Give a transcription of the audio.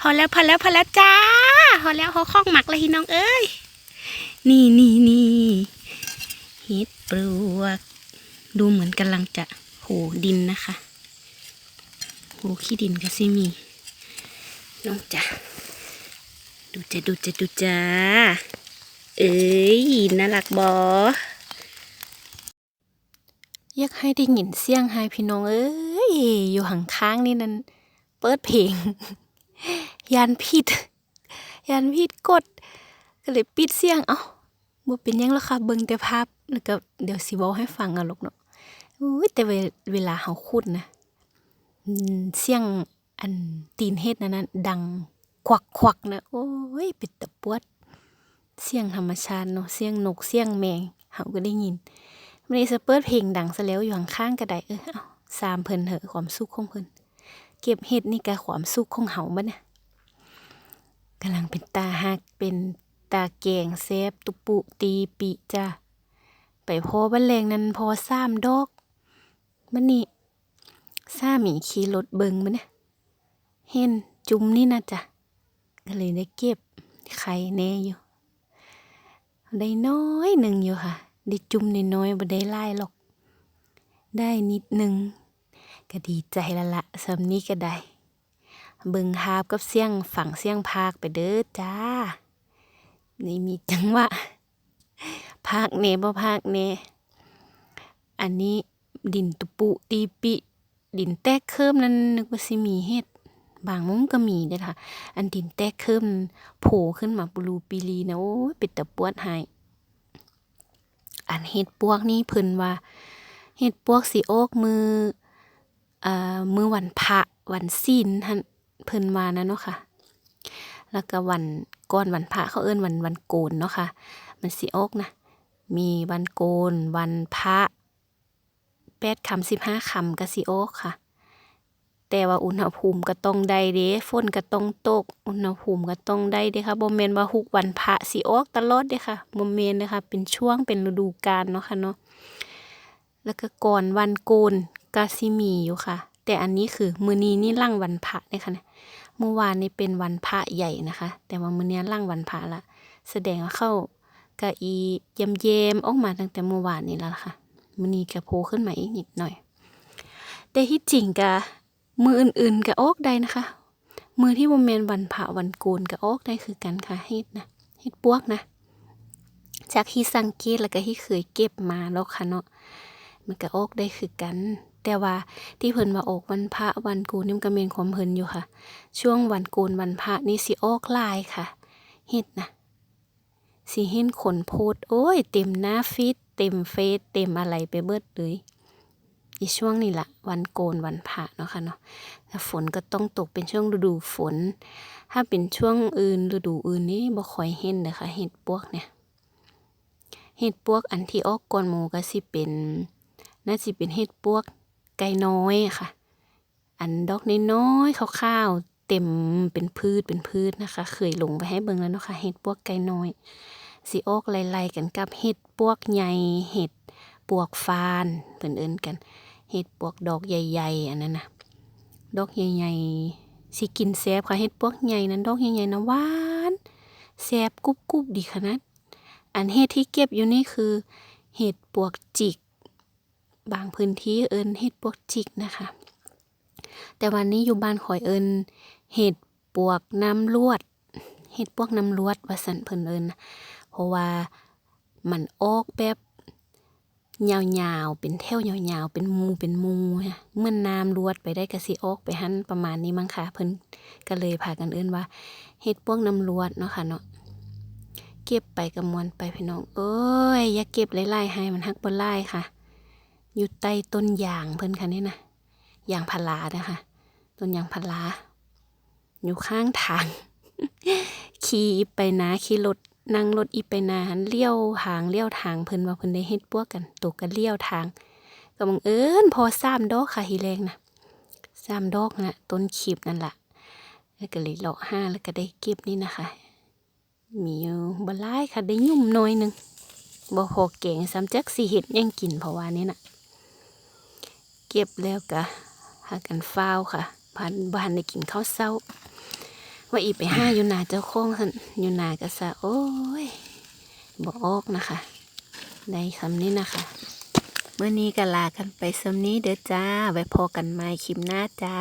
พอแล้วพอแล้วพอแล้วจ้า พอแล้วเขาคล้องหมักเลยพี่น้องเอ้ย นี่นี่นี่เห็ดปลวก ดูเหมือนกำลังจะโหดินนะคะโหขี้ดินก็ซิมีน้องจ้ะดูจะดูจะดูจ้าเอ้ยน่ารักบออยากให้ได้ยินเสียงไฮพี่น้องเอ้ยอยู่ห่างค้างนี่นั่นเปิดเพลง ยานผิดยานผิดกด ก็เลยปิดเสียง เอ้าบ่เป็นยังแล้วค่ะเบิ่งแต่ภาพแล้วก็เดี๋ยวสิเว้าให้ฟังอาหรอกเนาะอุ้ยแต่เวเวลาเฮาขุดนะเสียงอันตีนเฮ็ดนั่นนะดังควักควักๆนะโอ้ยเป็นตะปวด เสียงธรรมชาติเนาะเสียงนกเสียงแมงเฮาก็ได้ยินมันนี้จะเปิดเพลงดังซะแล้วอยู่ข้างๆก็ได้เออเอาสามเพิ่นเถอะความสุขของเพิ่น เก็บเห็ดนี่ก็ความสุขของเฮาบัดเนี่ยกำลังเป็นตาหักเป็นตาแกงแซบตุปุตีปิจ้ะไปพอบันแรงนั้นพอสามดอกมันนี่ซาหมีขี่รถเบิงมันเนี่ยเห็นจุ่มนี่นะจ้ะก็เลยได้เก็บไข่แน่อยู่ ได้น้อยหนึ่งอยู่ค่ะ ได้จุ่มน้อยๆบ่ได้หลายหรอก ได้นิดหนึ่ง ก็ดีใจและละสำนี้ก็ได้เบิ่งฮาบกับเสียงฝั่งเสียงพากไปเด้อจ้านี่มีจังหวะพากเนบ่พากเนอันนี้ดินตุปุตีปิ ดินแตกเคิมนั้นนึกว่าสิมีเฮ็ดบางมุมก็มีเด้อค่ะ อันดินแตกเคิมโผล่ขึ้นมาปลูปีลีนะโอ้ยเป็นตะปวดหายอันเฮ็ดปวกนี่เพิ่นว่าเฮ็ดปวกสิออกมือ อ่ามื้อวันพระวันศีลหั่นเพิ่นว่านะเนาะค่ะ แล้วก็วันก่อนวันพระเขาเอิ้นวันวันโกนเนาะค่ะ มันสิออกนะ มีวันโกน วันพระแปดคำสิบห้าคำก็สิออกค่ะ แต่ว่าอุณหภูมิก็ต้องได้เด้ฝนก็ต้องตก อุณหภูมิก็ต้องได้เด้ค่ะบ่แม่นว่าทุกวันพระสิออกตลอดเด้ค่ะบ่แม่นเด้ค่ะ เป็นช่วงเป็นฤดูกาลเนาะค่ะเนาะแล้วก็ก่อนวันโกน ก็สิมีอยู่ค่ะ แต่อันนี้คือมื้อนี้นี่หลังวันพระนี่ยค่ะเนี่ยเมื่อวานนี่เป็นวันพระใหญ่นะคะ แต่ว่ามื้อนี้หลังวันพระละ แสดงว่าเข้ากะอีเยมเยมออกมาตั้งแต่เมื่อวานนี้แล้วล่ะค่ะมื้อนี้ก็โผล่ขึ้นมาอีกนิดหน่อย แต่ที่จริงก็มืออื่นๆก็ออกได้นะคะ มือที่บ่แม่นวันพระวันโกนก็ออกได้คือกันค่ะเฮ็ดนะเฮ็ดปวกนะจากที่สังเกตแล้วก็ที่เคยเก็บมาแล้วค่ะเนาะมันก็ออกได้คือกัน แต่ว่าที่เพิ่นมาออกวันพระวันโกูนนี่มันก็แม่นความเพิ่นอยู่ค่ะ ช่วงวันโกนวันพระนี่สิออกลายค่ะเฮ็ดนะสิเห็นคนโพสต์โอ้ย เต็มหน้าฟีดเต็มเฟซเต็มอะไรไปเบิดเลยอีช่วงนี้ละวันโกนวันพระเนาะค่ะเนาะแต่ฝนก็ต้องตกเป็นช่วงฤดูฝน ถ้าเป็นช่วงอื่นฤดูอื่นนี่บ่ค่อยเห็นเลยค่ะเห็ดปวกเนี่ยเห็ดปวกอันที่ออกก่อนหมูก็สิเป็น น่าสิเป็นเห็ดปวก ไก่น้อยค่ะ อันดอกน้อยๆขาวๆเต็มเป็นพืชเป็นพืชนะคะ เคยลงไปให้เบิ่งแล้วเนาะค่ะเห็ดปวกไก่น้อยสิออกไล่ๆกันกับเห็ดปวกใหญ่เห็ดปวกฟานเพิ่นเอิ้นกันเห็ดปวกดอกใหญ่ๆอันนั้นน่ะดอกใหญ่ๆสิกินแซบค่ะเห็ดปวกใหญ่นั้นดอกใหญ่ๆนะหวานแซบกรุบๆดีขนาดอันเห็ดที่เก็บอยู่นี่คือ เห็ดปวกจิก บางพื้นที่เอินเห็ดปวกจิกนะคะ แต่วันนี้อยู่บ้านข่อยเอินเห็ดปวกน้ำลวดเห็ดปวกน้ำลวดว่าสันเพิ่นเอินเพราะว่ามันออกแบบยาวๆ เป็นแถวยาวๆ เป็นมูเป็นมูเมื่อน้ำลวดไปได้กระสิออกไปหันประมาณนี้มั้งค่ะเพิ่นก็เลยพากันเอินว่าเห็ดปวกน้ำลวดเนาะค่ะเนาะเก็บไปกับมวลไปพี่น้อง เอ้ยอย่าเก็บไล่ๆให้มันฮักบนไล่ค่ะ อยู่ใต้ต้นยางเพิ่นค่ะนี่นะยางพารานะคะต้นยางพาราอยู่ข้างทาง ขี่อีไปนาขี่รถนั่งรถอีไปนาหันเลี้ยวทางเลี้ยวทางเพิ่นว่าเพิ่นได้เฮ็ดพวกกันตกกันเลี้ยวทาง ก็บังเอิญพอสามดอกค่ะฮีแรงนะสามดอกนะต้นขีบนั่นล่ะแล้วก็เลยเลาะห้าแล้วก็ได้เก็บนี่นะคะ มีอยู่บลายค่ะได้ยุ่มหน้อยหนึงบ่พอแกงซ้ำจักสิเฮ็ดยังกินเพราะว่านี่น่ะ เก็บแล้วก็หากันฟ้าวค่ะพันบ้านได้กินข้าวเช้า ว่าอีไปห้าอยู่นาเจ้าโค้งสันอยู่นากะซะโอ้ยบออกนะคะได้คำนี้นะคะเมื่อนี้ก็ลากันไปสำนี้เด้อจ้า ไว้พอกันใหม่คลิปหน้าจ้า